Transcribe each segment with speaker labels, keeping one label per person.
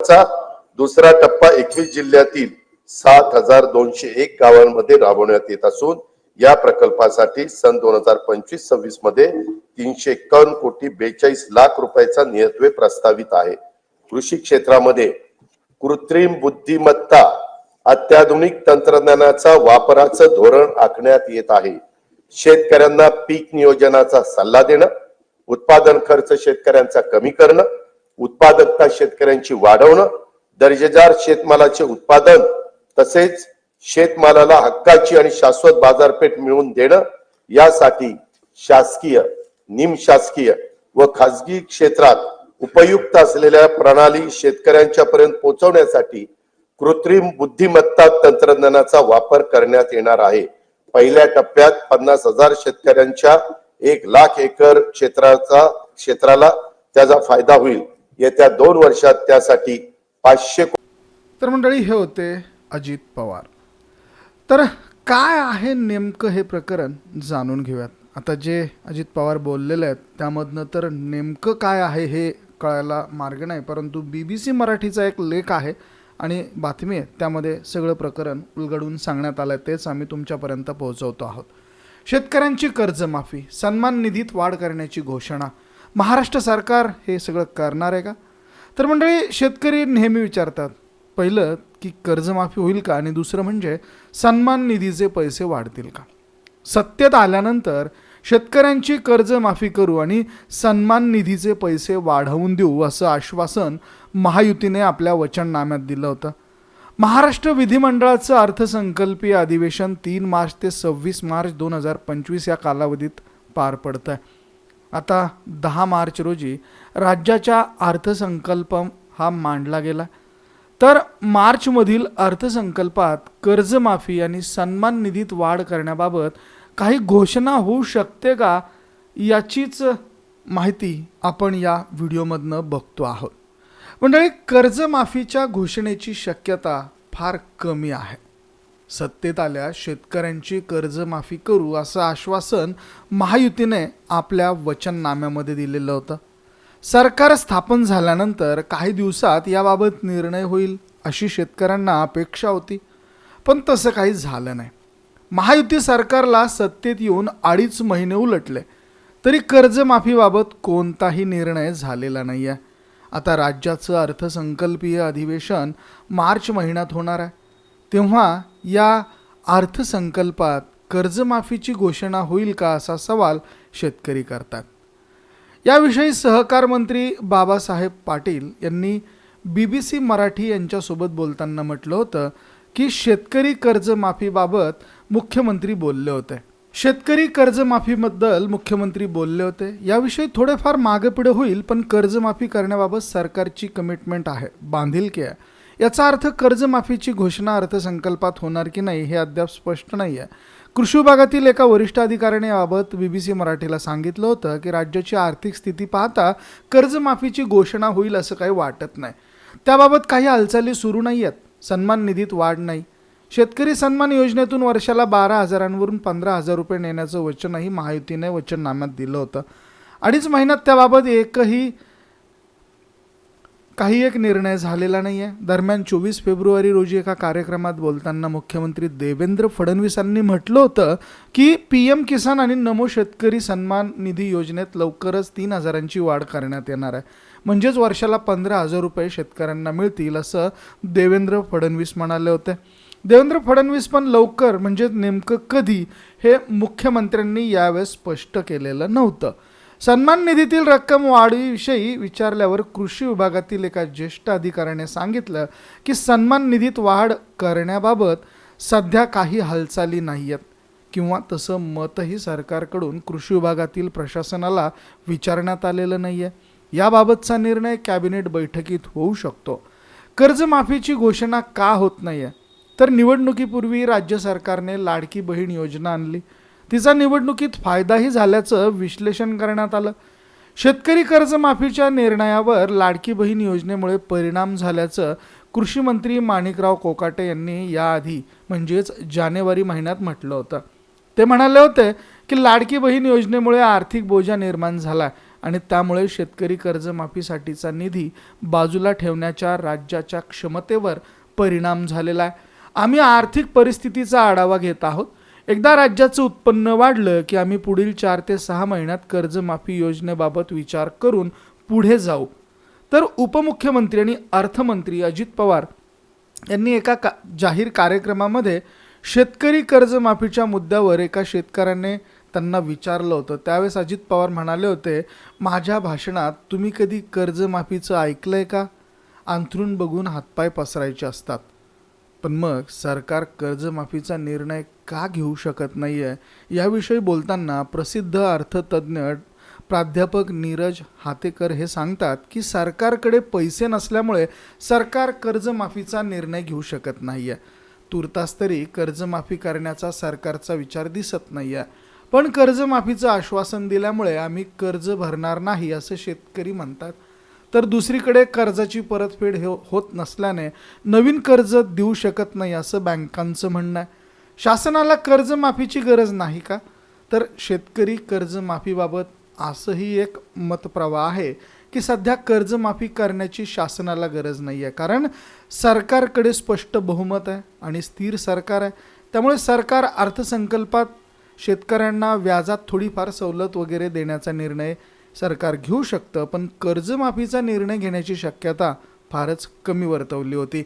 Speaker 1: चा दुसरा टप्पा एकवीस जिल्ह्यातील सात हजार दोनशे एक गावांमध्ये राबवण्यात येत असून या प्रकल्पासाठी सन दोन हजार पंचवीस सव्वीसमध्ये तीनशे एकावन्न कोटी बेचाळीस लाख रुपयाचा नियत्वे प्रस्तावित आहे. कृषी क्षेत्रामध्ये कृत्रिम बुद्धिमत्ता अत्याधुनिक तंत्रज्ञानाचा वापराचं धोरण आखण्यात येत आहे. शेतकऱ्यांना पीक नियोजनाचा सल्ला देणं उत्पादन खर्च शेतकऱ्यांचा कमी करणं उत्पादकता शेतकऱ्यांची वाढवणं दर्जेदार शेतमालाचे उत्पादन तसेच शेतमालाला हक्काची आणि शाश्वत बाजारपेठ मिळवून देणं यासाठी शासकीय निमशासकीय व खासगी क्षेत्रात उपयुक्त असलेल्या प्रणाली शेतकऱ्यांच्या पर्यंत पोहोचवण्यासाठी कृत्रिम बुद्धिमत्ता तंत्रज्ञानाचा वापर करण्यात येणार आहे. पहिल्या टप्प्यात पन्नास हजार शेतकऱ्यांच्या एक लाख एकर क्षेत्राचा क्षेत्राला त्याचा फायदा होईल. येत्या दोन वर्षात त्यासाठी पाचशे
Speaker 2: तर मंडळी हे होते अजित पवार. तर काय आहे नेमकं हे प्रकरण जाणून घेऊयात. आता जे अजित पवार बोललेले आहेत त्यामधनं तर नेमकं काय आहे हे कळायला मार्ग नाही परंतु बी बी सी मराठीचा एक लेख आहे आणि बातमी आहे. त्यामध्ये सगळं प्रकरण उलगडून सांगण्यात आलं आहे तेच आम्ही तुमच्यापर्यंत पोहोचवतो आहोत. शेतकऱ्यांची कर्जमाफी सन्मान निधीत वाढ करण्याची घोषणा महाराष्ट्र सरकार हे सगळं करणार आहे का? तर मंडळी शेतकरी नेहमी विचारतात पहिलं की कर्जमाफी होईल का? आणि दुसरं म्हणजे सन्मान निधीचे पैसे वाढतील का? सत्तेत आल्यानंतर शेतकऱ्यांची कर्जमाफी करू आणि सन्मान निधीचे पैसे वाढवून देऊ असं आश्वासन महायुतीने आपल्या वचननाम्यात दिलं होतं. महाराष्ट्र विधिमंडळाचं अर्थसंकल्पीय अधिवेशन तीन मार्च ते सव्वीस मार्च दोन हजार पंचवीस या कालावधीत पार पडतं आहे आता दहा मार्च रोजी राज्याच्या अर्थसंकल्प हा मांडला गेला. तर मार्चमधील अर्थसंकल्पात कर्जमाफी आणि सन्मान निधीत वाढ करण्याबाबत काही घोषणा होऊ शकते का याचीच माहिती आपण या व्हिडिओमधनं बघतो आहोत. मंडळी कर्जमाफीच्या घोषणेची शक्यता फार कमी आहे. सत्तेत आल्या शेतकऱ्यांची कर्जमाफी करू असं आश्वासन महायुतीने आपल्या वचननाम्यामध्ये दिलेलं होतं. सरकार स्थापन झाल्यानंतर काही दिवसात याबाबत निर्णय होईल अशी शेतकऱ्यांना अपेक्षा होती पण तसं काही झालं नाही. महायुती सरकारला सत्तेत येऊन अडीच महिने उलटले तरी कर्जमाफीबाबत कोणताही निर्णय झालेला नाही आहे आता राज्याचं अर्थसंकल्पीय अधिवेशन मार्च महिन्यात होणार आहे. तेव्हा या अर्थसंकल्पात कर्जमाफीची घोषणा होईल का असा सवाल शेतकरी करतात. याविषयी सहकार मंत्री बाबासाहेब पाटील यांनी बी बी सी मराठी यांच्यासोबत बोलताना म्हटलं होतं की शेतकरी कर्जमाफीबाबत मुख्यमंत्री बोलले होते. शेतकरी कर्जमाफीबद्दल मुख्यमंत्री बोलले होते. याविषयी थोडेफार मागे पुढे होईल पण कर्जमाफी करण्याबाबत सरकारची कमिटमेंट आहे बांधिलकी आहे. याचा अर्थ कर्जमाफीची घोषणा अर्थसंकल्पात होणार की नाही हे अद्याप स्पष्ट नाही आहे कृषी विभागातील एका वरिष्ठ अधिकाऱ्याने याबाबत बी बी सी मराठीला सांगितलं होतं की राज्याची आर्थिक स्थिती पाहता कर्जमाफीची घोषणा होईल असं काही वाटत नाही. त्याबाबत काही हालचाली सुरू नाही आहेत सन्मान निधीत वाढ नाही. शेतकरी सन्मान योजनेतून वर्षाला बारा हजारांवरून पंधरा हजार रुपये नेण्याचं वचनही महायुतीने वचननाम्यात दिलं होतं. अडीच महिन्यात त्याबाबत एकही काही एक निर्णय झालेला नाही आहे दरम्यान चोवीस फेब्रुवारी रोजी एका कार्यक्रमात बोलताना मुख्यमंत्री देवेंद्र फडणवीसांनी म्हटलं होतं की पी एम किसान आणि नमो शेतकरी सन्मान निधी योजनेत लवकरच तीन हजारांची वाढ करण्यात येणार आहे. म्हणजेच वर्षाला पंधरा हजार रुपये शेतकऱ्यांना मिळतील असं देवेंद्र फडणवीस म्हणाले होते. देवेंद्र फडणवीस पण लवकर म्हणजे नेमकं कधी हे मुख्यमंत्र्यांनी यावेळेस स्पष्ट केलेलं नव्हतं. सन्मान निधीतील रक्कम वाढीविषयी विचारल्यावर कृषी विभागातील एका ज्येष्ठ अधिकाऱ्याने सांगितलं की सन्मान निधीत वाढ करण्याबाबत सध्या काही हालचाली नाही आहेत किंवा तसं मतही सरकारकडून कृषी विभागातील प्रशासनाला विचारण्यात आलेलं नाही आहे याबाबतचा निर्णय कॅबिनेट बैठकीत होऊ शकतो. कर्जमाफीची घोषणा का होत नाही आहे तर निवडणुकीपूर्वी राज्य सरकारने लाडकी बहीण योजना आणली. तिचा निवडणुकीत फायदाही झाल्याचं विश्लेषण करण्यात आलं. शेतकरी कर्जमाफीच्या निर्णयावर लाडकी बहीण योजनेमुळे परिणाम झाल्याचं कृषी मंत्री माणिकराव कोकाटे यांनी याआधी म्हणजेच जानेवारी महिन्यात म्हटलं होतं. ते म्हणाले होते की लाडकी बहीण योजनेमुळे आर्थिक बोजा निर्माण झाला आणि त्यामुळे शेतकरी कर्जमाफीसाठीचा निधी बाजूला ठेवण्याच्या राज्याच्या क्षमतेवर परिणाम झालेला आहे. आम्ही आर्थिक परिस्थितीचा आढावा घेत आहोत. एकदा राज्याचं उत्पन्न वाढलं की आम्ही पुढील चार ते सहा महिन्यात कर्जमाफी योजनेबाबत विचार करून पुढे जाऊ. तर उपमुख्यमंत्री आणि अर्थमंत्री अजित पवार यांनी एका का जाहीर कार्यक्रमामध्ये शेतकरी कर्जमाफीच्या मुद्द्यावर एका शेतकऱ्याने त्यांना विचारलं होतं. त्यावेळेस अजित पवार म्हणाले होते माझ्या भाषणात तुम्ही कधी कर्जमाफीचं ऐकलं आहे का? अंथरून बघून हातपाय पसरायचे असतात. पण मग सरकार कर्जमाफीचा निर्णय का घेऊ शकत नाही आहे याविषयी बोलताना प्रसिद्ध अर्थतज्ज्ञ प्राध्यापक नीरज हातेकर हे सांगतात की सरकारकडे पैसे नसल्यामुळे सरकार कर्जमाफीचा निर्णय घेऊ शकत नाही आहे तुर्तास तरी कर्जमाफी करण्याचा सरकारचा विचार दिसत नाही आहे पण कर्जमाफीचं आश्वासन दिल्यामुळे आम्ही कर्ज भरणार नाही असं शेतकरी म्हणतात. तर दुसरीकडे कर्जाची परतफेड हे होत नसल्याने नवीन कर्ज देऊ शकत नाही असं बँकांचं म्हणणं आहे. शासनाला कर्जमाफीची गरज नाही का? तर शेतकरी कर्जमाफीबाबत असंही एक मतप्रवाह आहे की सध्या कर्जमाफी करण्याची शासनाला गरज नाही आहे. कारण सरकारकडे स्पष्ट बहुमत आहे आणि स्थिर सरकार आहे. त्यामुळे सरकार अर्थसंकल्पात शेतकऱ्यांना व्याजात थोडीफार सवलत वगैरे देण्याचा निर्णय सरकार घेऊ शकतं पण कर्जमाफीचा निर्णय घेण्याची शक्यता फारच कमी वर्तवली होती.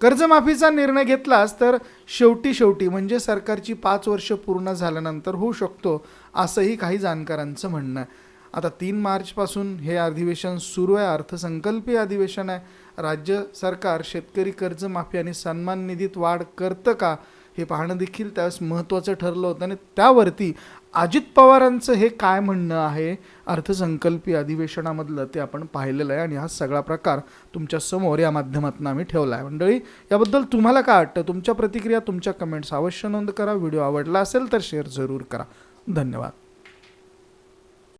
Speaker 2: कर्जमाफीचा निर्णय घेतलास तर शेवटी शेवटी म्हणजे सरकारची पाच वर्ष पूर्ण झाल्यानंतर होऊ शकतो असंही काही जाणकारांचं म्हणणं आहे. आता तीन मार्चपासून हे अधिवेशन सुरू आहे अर्थसंकल्पीय अधिवेशन आहे. राज्य सरकार शेतकरी कर्जमाफी आणि सन्मान निधीत वाढ करतं का हे पाहणं देखील त्यावेळेस महत्त्वाचं ठरलं होतं आणि त्यावरती अजित पवारांचं हे काय म्हणणं आहे? अर्थसंकल्पीय अधिवेशनामधलं ते आपण पाहिलेलं आहे आणि हा सगळा प्रकार तुमच्यासमोर या माध्यमातून आम्ही ठेवला आहे. मंडळी याबद्दल तुम्हाला काय वाटतं? तुमच्या प्रतिक्रिया तुमच्या कमेंट्स अवश्य नोंद करा. व्हिडिओ आवडला असेल तर शेअर जरूर करा. धन्यवाद.